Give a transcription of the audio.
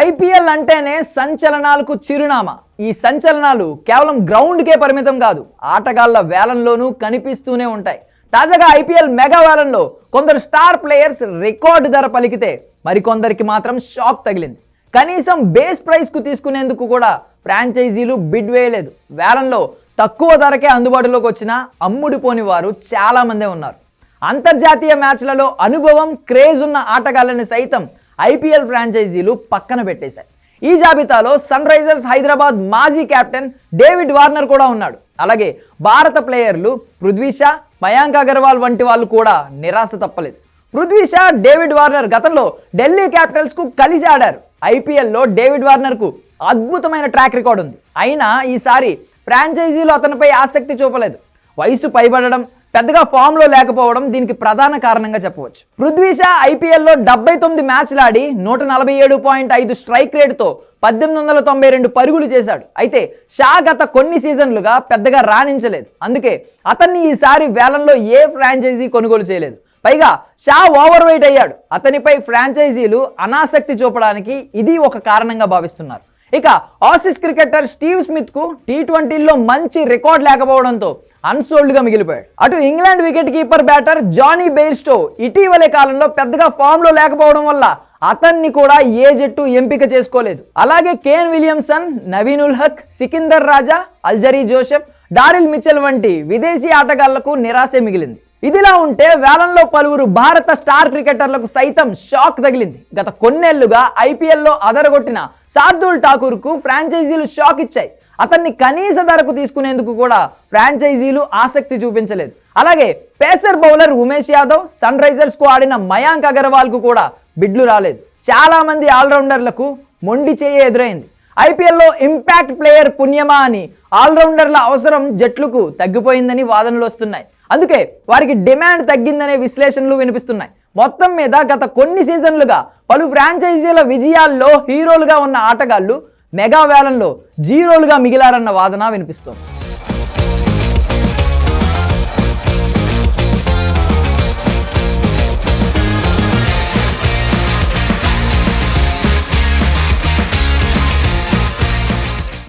IPL అంటేనే సంచలనాలకు చిరునామా. ఈ సంచలనాలు కేవలం గ్రౌండ్కే పరిమితం కాదు ఆటగాళ్ళ వేలంలోనూ కనిపిస్తూనే ఉంటాయి. తాజాగా ఐపీఎల్ మెగా వేలంలో కొందరు స్టార్ ప్లేయర్స్ రికార్డు ధర పలికితే మరికొందరికి మాత్రం షాక్ తగిలింది. కనీసం బేస్ ప్రైస్కు తీసుకునేందుకు కూడా ఫ్రాంచైజీలు బిడ్ వేయలేదు. వేలంలో తక్కువ ధరకే అందుబాటులోకి వచ్చిన అమ్ముడుపోని వారు చాలామందే ఉన్నారు. అంతర్జాతీయ మ్యాచ్లలో అనుభవం క్రేజ్ ఉన్న ఆటగాళ్ళని సైతం ఐపీఎల్ ఫ్రాంచైజీలు పక్కన పెట్టేశాయి. ఈ జాబితాలో సన్ రైజర్స్ హైదరాబాద్ మాజీ కెప్టెన్ డేవిడ్ వార్నర్ కూడా ఉన్నాడు. అలాగే భారత ప్లేయర్లు పృథ్వీ షా మయాంక్ అగర్వాల్ వంటి వాళ్ళు కూడా నిరాశ తప్పలేదు. పృథ్వీ షా డేవిడ్ వార్నర్ గతంలో ఢిల్లీ క్యాపిటల్స్కు కలిసి ఆడారు. ఐపీఎల్లో డేవిడ్ వార్నర్కు అద్భుతమైన ట్రాక్ రికార్డ్ ఉంది. అయినా ఈసారి ఫ్రాంచైజీలు అతనిపై ఆసక్తి చూపలేదు. వయసు పైబడడం పెద్దగా ఫామ్లో లేకపోవడం దీనికి ప్రధాన కారణంగా చెప్పవచ్చు. పృథ్వీ షా ఐపీఎల్లో డెబ్బై తొమ్మిది మ్యాచ్లు ఆడి నూట నలభై ఏడు పాయింట్ ఐదు స్ట్రైక్ రేట్తో పద్దెనిమిది వందల తొంభై రెండు పరుగులు చేశాడు. అయితే షా గత కొన్ని సీజన్లుగా పెద్దగా రాణించలేదు. అందుకే అతన్ని ఈసారి వేలంలో ఏ ఫ్రాంచైజీ కొనుగోలు చేయలేదు. పైగా షా ఓవర్ వెయిట్ అయ్యాడు. అతనిపై ఫ్రాంచైజీలు అనాసక్తి చూపడానికి ఇది ఒక కారణంగా భావిస్తున్నారు. ఇక ఆసిస్ క్రికెటర్ స్టీవ్ స్మిత్కు టీ ట్వంటీలో మంచి రికార్డ్ లేకపోవడంతో అన్సోల్డ్గా మిగిలిపోయాడు. అటు England wicket keeper batter Jonny Bairstow ఇటీవలే కాలంలో పెద్దగా ఫామ్లో లేకపోవడం వల్ల అతన్ని కూడా ఏ జట్టు ఎంపిక చేసుకోలేదు. అలాగే Kane Williamson Naveen ul Haq Sikandar Raza Alzarri Joseph Daryl Mitchell వంటి విదేశీ ఆటగాళ్ళకు నిరాశే మిగిలింది. ఇదిలా ఉంటే వేలంలో పలువురు భారత స్టార్ క్రికెటర్లకు సైతం షాక్ తగిలింది. గత కొన్నేళ్ళుగా ఐపీఎల్లో అదరగొట్టిన శార్దుల్ ఠాకూర్కు ఫ్రాంచైజీలు షాక్ ఇచ్చాయి. అతన్ని కనీస ధరకు తీసుకునేందుకు కూడా ఫ్రాంచైజీలు ఆసక్తి చూపించలేదు. అలాగే pacer bowler Umesh Yadav Sun రైజర్స్కు ఆడిన మయాంక్ అగర్వాల్కు కూడా బిడ్లు రాలేదు. చాలా మంది ఆల్రౌండర్లకు మొండి చేయ ఎదురైంది. ఐపీఎల్లో ఇంపాక్ట్ ప్లేయర్ పుణ్యమా అని ఆల్రౌండర్ల అవసరం జట్లకు తగ్గిపోయిందని వాదనలు వస్తున్నాయి. అందుకే వారికి డిమాండ్ తగ్గిందనే విశ్లేషణలు వినిపిస్తున్నాయి. మొత్తం మీద గత కొన్ని సీజన్లుగా పలు ఫ్రాంచైజీల విజయాల్లో హీరోలుగా ఉన్న ఆటగాళ్ళు మెగా వేలంలో జీరోలుగా మిగిలారన్న వాదన వినిపిస్తోంది.